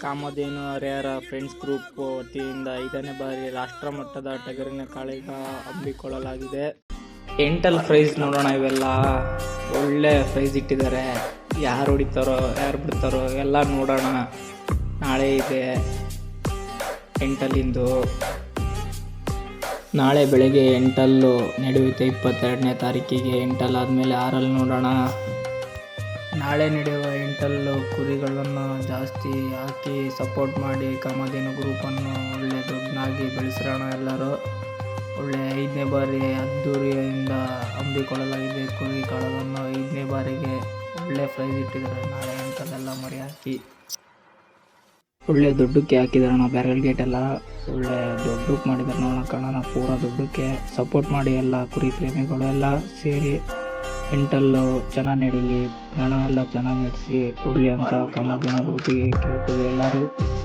ಕಾಮಧೇನು Harihara friends group ವತಿಯಿಂದ ಐದನೇ ಬಾರಿ ರಾಷ್ಟ್ರ ಮಟ್ಟದ ಟಗರಿನ ಕಾಳಿಗ ಹಮ್ಮಿಕೊಳ್ಳಲಾಗಿದೆ. ಎಂಟಲ್ ಪ್ರೈಸ್ ನೋಡೋಣ ಇವೆಲ್ಲ. ಒಳ್ಳೆ ಪ್ರೈಸ್ ಇಟ್ಟಿದ್ದಾರೆ. ಯಾರು ಹೊಡಿತಾರೋ, ಯಾರು ಬಿಡ್ತಾರೋ ಎಲ್ಲ ನೋಡೋಣ. ನಾಳೆ ಇದೆ ಎಂಟಲ್ಲಿಂದು. ನಾಳೆ ಬೆಳಗ್ಗೆ ಎಂಟಲ್ಲು ನಡೆಯುತ್ತೆ ಇಪ್ಪತ್ತೆರಡನೇ ತಾರೀಕಿಗೆ. ಎಂಟಲ್ ಆದಮೇಲೆ ಆರಲ್ಲಿ ನೋಡೋಣ. ನಾಳೆ ನಡೆಯುವ ಎಂಟಲ್ಲು ಕುರಿಗಳನ್ನು ಜಾಸ್ತಿ ಹಾಕಿ ಸಪೋರ್ಟ್ ಮಾಡಿ ಕಾಮಧೇನು ಗ್ರೂಪನ್ನು ಒಳ್ಳೆ ದೊಡ್ಡನಾಗಿ ಬೆಳೆಸೋಣ ಎಲ್ಲರೂ. ಒಳ್ಳೆ ಐದನೇ ಬಾರಿ ಅದ್ದೂರಿಯಿಂದ ಹಮ್ಮಿಕೊಳ್ಳಲಾಗಿದೆ ಕುರಿ ಕಾಳಗನ್ನು. ಐದನೇ ಬಾರಿಗೆ ಒಳ್ಳೆ ಪ್ರೈಸ್ ಇಟ್ಟಿದ್ದಾರೆ. ನಾಳೆ ಎಂಟಲ್ಲೆಲ್ಲ ಮರಿ ಹಾಕಿ ಒಳ್ಳೆ ದೊಡ್ಡಕ್ಕೆ ನಾವು ಬ್ಯಾರಲ್ ಗೇಟ್ ಎಲ್ಲ. ಒಳ್ಳೆ ದೊಡ್ಡಕ್ಕೆ ಮಾಡಿದಾರೆ ನೋಡೋಣ ಕಾಣೋಣ ಪೂರ ದೊಡ್ಡಕ್ಕೆ ಸಪೋರ್ಟ್ ಮಾಡಿ ಎಲ್ಲ ಕುರಿ ಪ್ರೇಮಿಗಳು ಎಲ್ಲ ಸೇರಿ ಎಂಟಲ್ಲು ಚೆನ್ನಾಗಿ ನಡೀಲಿ ಗಣ ಎಲ್ಲ ಚೆನ್ನಾಗಿ ನಡೆಸಿ ಕೊಡಲಿ ಅಂತ ಗ್ರೂಪಿಗೆ ಕೇಳ್ತೀವಿ ಎಲ್ಲರೂ.